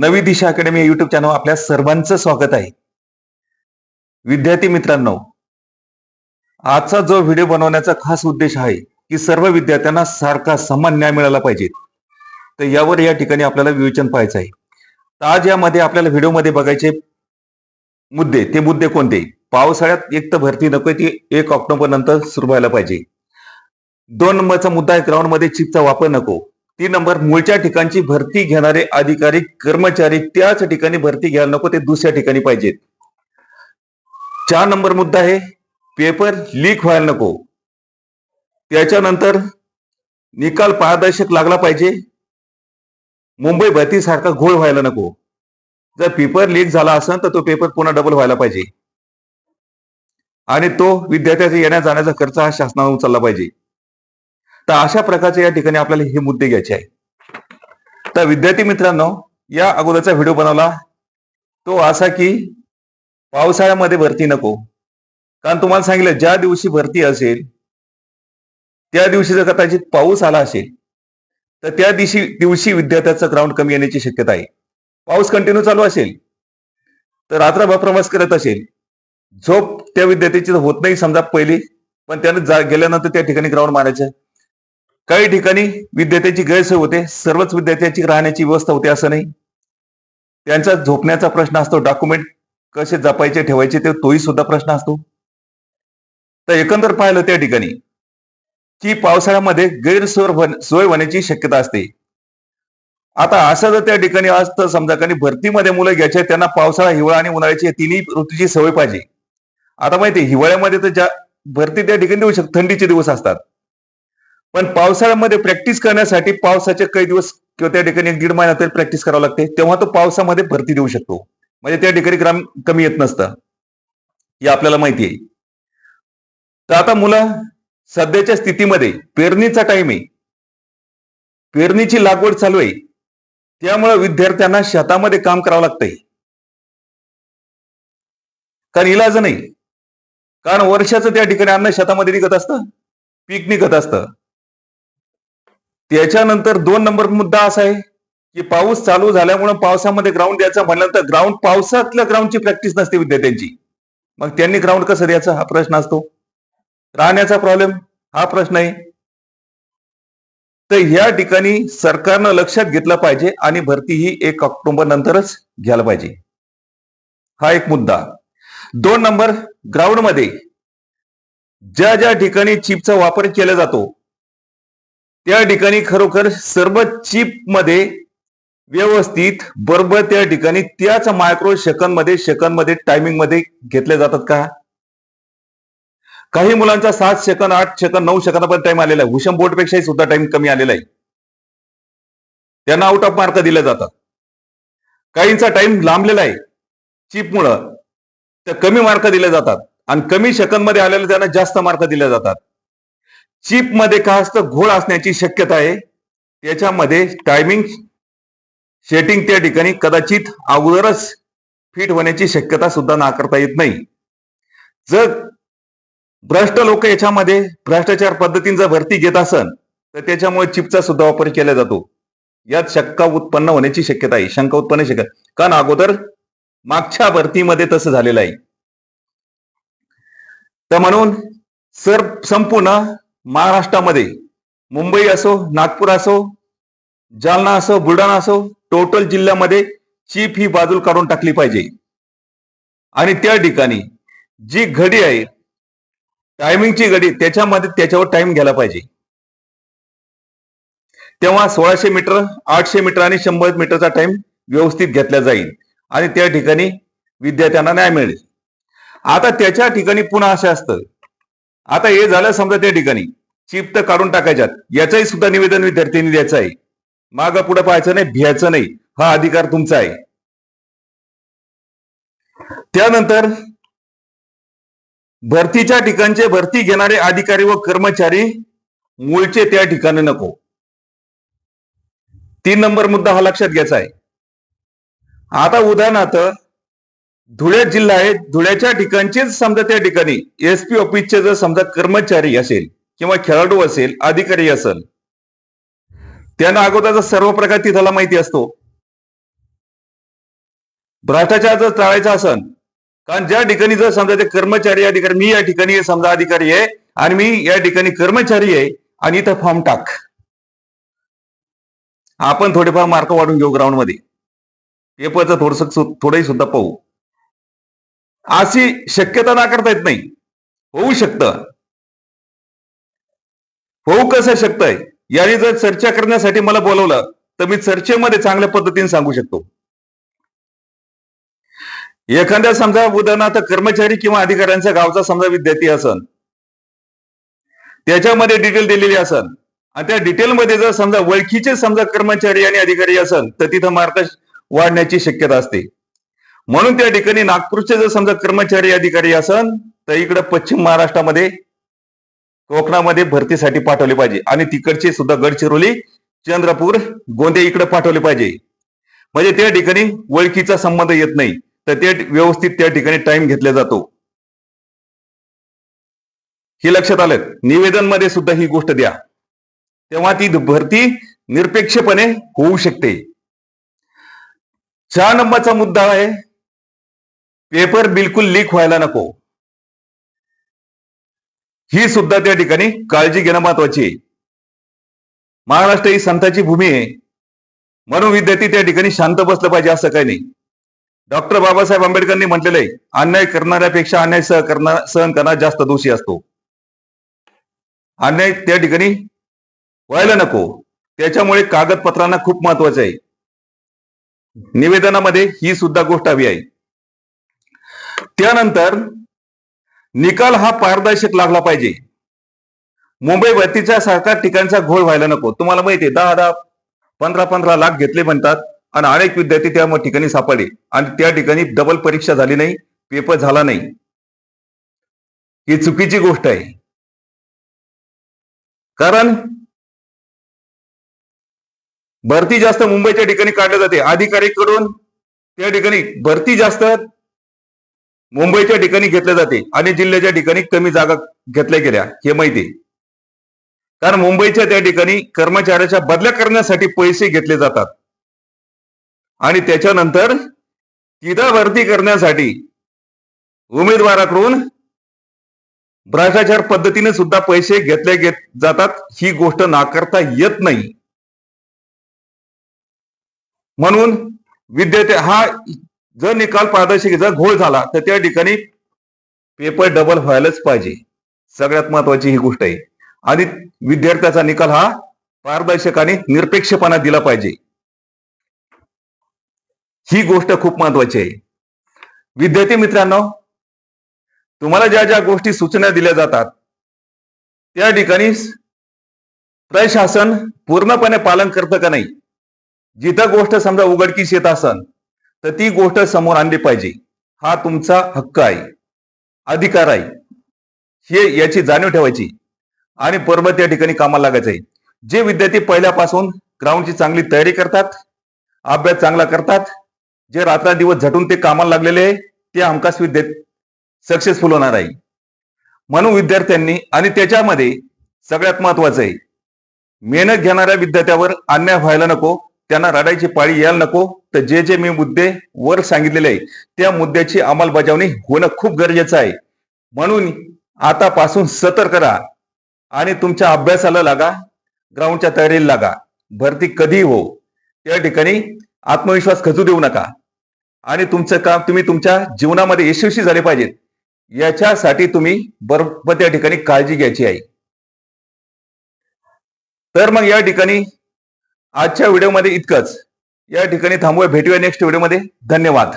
नवी दिशा academy YouTube channel आपल्या सर्वांचं स्वागत आहे. विद्यार्थी मित्रांनो आजचा जो व्हिडिओ बनवण्याचा खास उद्देश आहे की सर्व विद्यार्थ्यांना सारखा समान न्याय मिळाला पाहिजे. तर यावर या ठिकाणी आपल्याला विवेचन पाहायचं आहे. तर आज यामध्ये आपल्याला व्हिडिओमध्ये बघायचे मुद्दे ते मुद्दे कोणते? पावसाळ्यात एक तर भरती नको ती एक ऑक्टोबर नंतर सुरू व्हायला पाहिजे. दोन नंबरचा मुद्दा आहे ग्राउंडमध्ये चिपचा वापर नको. तीन नंबर मूळच्या ठिकाणची भरती घेणारे अधिकारी कर्मचारी त्याच ठिकाणी भरती घ्यायला नको ते दुसऱ्या ठिकाणी पाहिजेत. चार नंबर मुद्दा आहे पेपर लीक व्हायला नको. त्याच्यानंतर निकाल पारदर्शक लागला पाहिजे. मुंबई भरती सारखा घोळ व्हायला नको. जर पेपर लीक झाला असेल तर तो पेपर पुन्हा डबल व्हायला पाहिजे. आणि तो विद्यार्थ्याचा येण्या जाण्याचा खर्च हा शासनाने उचलला पाहिजे. तर अशा प्रकारचे या ठिकाणी आपल्याला हे मुद्दे घ्यायचे आहे तर विद्यार्थी मित्रांनो या अगोदरचा व्हिडिओ बनवला. तो असा की पावसाळ्यामध्ये भरती नको. कारण तुम्हाला सांगितलं ज्या दिवशी भरती असेल त्या दिवशी जर कदाचित पाऊस आला असेल तर त्या दिवशी दिवशी विद्यार्थ्याचं ग्राउंड कमी येण्याची शक्यता आहे. पाऊस कंटिन्यू चालू असेल तर रात्रभर प्रवास करत असेल झोप त्या विद्यार्थ्याची होत नाही समजा पहिली पण त्याने जा गेल्यानंतर त्या ठिकाणी ग्राउंड मारायचं. काही ठिकाणी विद्यार्थ्याची गैरसोय होते सर्वच विद्यार्थ्यांची राहण्याची व्यवस्था होते असं नाही. त्यांचा झोपण्याचा प्रश्न असतो डॉक्युमेंट कसे जपायचे ठेवायचे ते तोही सुद्धा प्रश्न असतो. तर एकंदर पाहिलं त्या ठिकाणी की पावसाळ्यामध्ये गैरसोय सोय होण्याची शक्यता असते. आता असं जर त्या ठिकाणी असतं समजा कारण भरतीमध्ये मुलं घ्यायचे त्यांना पावसाळा हिवाळा आणि उन्हाळ्याची तिन्ही ऋतूची सवय पाहिजे. आता माहिती हिवाळ्यामध्ये तर ज्या भरती त्या ठिकाणी देऊ शकतो थंडीचे दिवस असतात. पण पावसाळ्यामध्ये प्रॅक्टिस करण्यासाठी पावसाचे काही दिवस किंवा त्या ठिकाणी एक दीड महिना तरी प्रॅक्टिस करावं लागते तेव्हा तो पावसामध्ये भरती देऊ शकतो. म्हणजे त्या ठिकाणी ग्राम कमी येत नसतं. हे आपल्याला माहिती आहे. तर आता मुलं सध्याच्या स्थितीमध्ये पेरणीचा टाइम आहे. पेरणीची लागवड चालू आहे. त्यामुळे विद्यार्थ्यांना शेतामध्ये काम करावं लागतंय. कारण इलाज नाही. कारण वर्षाचं त्या ठिकाणी अन्न शेतामध्ये निघत असतं. पीक निघत असतं. त्याच्यानंतर दोन नंबर मुद्दा असा आहे की पाऊस चालू झाल्यामुळे पावसामध्ये ग्राउंड द्यायचा म्हणल्यानंतर ग्राउंड पावसातल्या ग्राउंडची प्रॅक्टिस नसते विद्यार्थ्यांची. मग त्यांनी ग्राउंड कसं द्यायचं? हा प्रश्न असतो. राहण्याचा प्रॉब्लेम हा प्रश्न आहे. तर या ठिकाणी सरकारनं लक्षात घेतलं पाहिजे आणि भरती ही एक ऑक्टोबर नंतरच घ्यायला पाहिजे. हा एक मुद्दा. दोन नंबर ग्राउंडमध्ये ज्या ज्या ठिकाणी चिपचा वापर केला जातो त्या ठिकाणी खरोखर सर्व चिपमध्ये व्यवस्थित बरोबर त्या ठिकाणी त्याच मायक्रो सेकंदमध्ये सेकंदमध्ये टायमिंगमध्ये घेतले जातात का? काही मुलांचा सात सेकंद आठ सेकंद नऊ सेकंदापर्यंत टाइम आलेला आहे. हुशम बोर्ड पेक्षाही सुद्धा टाइम कमी आलेला आहे. त्यांना आउट ऑफ मार्क दिले जातात. काहींचा टाइम लांबलेला आहे चिपमुळं तर कमी मार्क दिले जातात. आणि कमी सेकंदमध्ये आलेले त्यांना जास्त मार्क दिले जातात. चिपमध्ये का काय असतं? घोळ असण्याची शक्यता आहे. त्याच्यामध्ये टायमिंग सेटिंग त्या ठिकाणी कदाचित अगोदरच फिट होण्याची शक्यता सुद्धा नाकारता येत नाही. जर भ्रष्ट लोक याच्यामध्ये भ्रष्टाचार पद्धतीने जर भरती घेत असन तर त्याच्यामुळे चिपचा सुद्धा वापर केला जातो. यात शंका उत्पन्न होण्याची शक्यता आहे. शंका उत्पन्न शक्यता कारण अगोदर मागच्या भरतीमध्ये तसं झालेलं आहे. तर म्हणून सर संपूर्ण महाराष्ट्रामध्ये मुंबई असो नागपूर असो जालना असो बुलढाणा असो टोटल जिल्ह्यामध्ये चीप ही बाजूल काढून टाकली पाहिजे. आणि त्या ठिकाणी जी घडी आहे टायमिंगची घडी त्याच्यामध्ये त्याच्यावर टाइम घ्यायला पाहिजे. तेव्हा सोळाशे मीटर आठशे मीटर आणि शंभर मीटरचा टाइम व्यवस्थित घेतला जाईल. आणि त्या ठिकाणी विद्यार्थ्यांना न्याय मिळेल. आता त्याच्या ठिकाणी पुन्हा असं असतं. आता हे झालं समजा त्या ठिकाणी. चिप तर काढून टाकायच्यात. याचंही सुद्धा निवेदन विद्यार्थ्यांनी द्यायचं आहे माग पुढे पाहायचं नाही भ्यायचं नाही. हा अधिकार तुमचा आहे. त्यानंतर भरतीच्या ठिकाणचे भरती घेणारे अधिकारी व कर्मचारी मूळचे त्या ठिकाणी नको. तीन नंबर मुद्दा हा लक्षात घ्यायचा आहे. आता उदाहरणार्थ धुळे जिल्हा आहे. धुळ्याच्या ठिकाणचेच समजा त्या ठिकाणी एसपी ऑफिसचे जर समजा कर्मचारी असेल किंवा खेळाडू असेल अधिकारी असेल त्यांना अगोदरचा सर्व प्रकार तिथला माहिती असतो. भ्रष्टाचार जर टाळायचा असन कारण ज्या ठिकाणी जर समजा ते कर्मचारी अधिकारी मी या ठिकाणी समजा अधिकारी आहे आणि मी या ठिकाणी कर्मचारी आहे आणि इथं फॉर्म टाक. आपण थोडेफार मार्क वाढून घेऊ ग्राउंडमध्ये पेपरचं थोडस थोडंही सुद्धा पाहू. अशी शक्यता नाकारता येत नाही. होऊ शकतं. होऊ कसं शकतंय? याने जर चर्चा करण्यासाठी मला बोलवलं तर मी चर्चेमध्ये चांगल्या पद्धतीने सांगू शकतो. एखाद्या समजा उदाहरणार्थ कर्मचारी किंवा अधिकाऱ्यांचा गावचा समजा विद्यार्थी असन त्याच्यामध्ये डिटेल दिलेली असन आणि त्या डिटेलमध्ये जर समजा ओळखीचे समजा कर्मचारी आणि अधिकारी असन तर तिथं मार्क वाढण्याची शक्यता असते. म्हणून त्या ठिकाणी नागपूरचे जर समजा कर्मचारी अधिकारी असन तर इकडे पश्चिम महाराष्ट्रामध्ये कोकणामध्ये भरतीसाठी पाठवले पाहिजे. आणि तिकडचे सुद्धा गडचिरोली चंद्रपूर गोंदे इकडे पाठवले पाहिजे. म्हणजे त्या ठिकाणी ओळखीचा संबंध येत नाही. तर ते व्यवस्थित त्या ठिकाणी टाइम घेतला जातो. हे लक्षात आलं? निवेदनमध्ये सुद्धा ही गोष्ट द्या. तेव्हा ती भरती निरपेक्षपणे होऊ शकते. चार नंबरचा मुद्दा आहे. पेपर बिलकुल लीक व्हायला नको. ही सुद्धा त्या ठिकाणी काळजी घेणं महत्वाची आहे. महाराष्ट्र ही संतांची भूमी आहे. म्हणून विद्यार्थी त्या ठिकाणी शांत बसलं पाहिजे असं काही नाही. डॉक्टर बाबासाहेब आंबेडकरांनी म्हटलेलं आहे अन्याय करणाऱ्यापेक्षा अन्याय सह करणार सहन करणारा जास्त दोषी असतो. अन्याय त्या ठिकाणी व्हायला नको. त्याच्यामुळे कागदपत्रांना खूप महत्वाचं आहे. निवेदनामध्ये ही सुद्धा गोष्ट हवी आहे. त्यानंतर निकाल हा पारदर्शक लागला पाहिजे. मुंबई भरतीच्या सारखा ठिकाणचा घोळ व्हायला नको. तुम्हाला माहिती आहे दहा दहा पंधरा पंधरा लाख घेतले म्हणतात आणि अनेक विद्यार्थी त्या ठिकाणी सापडले. आणि त्या ठिकाणी डबल परीक्षा झाली नाही पेपर झाला नाही. ही चुकीची गोष्ट आहे. कारण भरती जास्त मुंबईच्या ठिकाणी काढली जाते. अधिकारीकडून त्या ठिकाणी भरती जास्त मुंबईच्या ठिकाणी घेतले जाते आणि जिल्ह्याच्या ठिकाणी कमी जागा घेतल्या गेल्या हे माहिती आहे. कारण मुंबईच्या त्या ठिकाणी कर्मचाऱ्याच्या बदल्या करण्यासाठी पैसे घेतले जातात आणि त्याच्यानंतर तिथं भरती करण्यासाठी उमेदवाराकडून भ्रष्टाचार पद्धतीने सुद्धा पैसे घेतले घेत जातात ही गोष्ट नाकारता येत नाही म्हणून विद्यार्थी हा जर निकाल पारदर्शक जर घोळ झाला तर त्या ठिकाणी पेपर डबल व्हायलाच पाहिजे. सगळ्यात महत्वाची ही गोष्ट आहे. आणि विद्यार्थ्याचा निकाल हा पारदर्शक आणि निरपेक्षपणा दिला पाहिजे. ही गोष्ट खूप महत्वाची आहे. विद्यार्थी मित्रांनो तुम्हाला ज्या ज्या गोष्टी सूचना दिल्या जातात त्या ठिकाणी प्रशासन पूर्णपणे पालन करतं का नाही? जिथं गोष्ट समजा उघडकीस येत असन तर ती गोष्ट समोर आणली पाहिजे. हा तुमचा हक्क आहे. अधिकार आहे. हे याची जाणीव ठेवायची. आणि बरोबर त्या ठिकाणी कामाला लागायचं आहे जे विद्यार्थी पहिल्यापासून ग्राउंडची चांगली तयारी करतात अभ्यास चांगला करतात जे रात्रदिवस झटून ते कामाला लागलेले आहे ते हमखास विद्यार्थी सक्सेसफुल होणार आहे. म्हणून विद्यार्थ्यांनी आणि त्याच्यामध्ये सगळ्यात महत्वाचं आहे. मेहनत घेणाऱ्या विद्यार्थ्यावर अन्याय व्हायला नको. त्यांना रडायची पाळी यायला नको. तर जे जे मी मुद्दे वर सांगितलेले आहे त्या मुद्द्याची अंमलबजावणी होणं खूप गरजेचं आहे. म्हणून आतापासून सतर्क राहा आणि तुमच्या अभ्यासाला लागा ग्राउंडच्या तयारीला लागा. भरती कधी हो. त्या ठिकाणी आत्मविश्वास खचू देऊ नका. आणि तुमचं काम तुम्ही तुमच्या जीवनामध्ये यशस्वी झाले पाहिजेत. याच्यासाठी तुम्ही बरोबर त्या ठिकाणी काळजी घ्यायची आहे. तर मग या ठिकाणी आजच्या व्हिडिओमध्ये इतकंच. या ठिकाणी थांबूया. भेटूया नेक्स्ट व्हिडिओमध्ये धन्यवाद.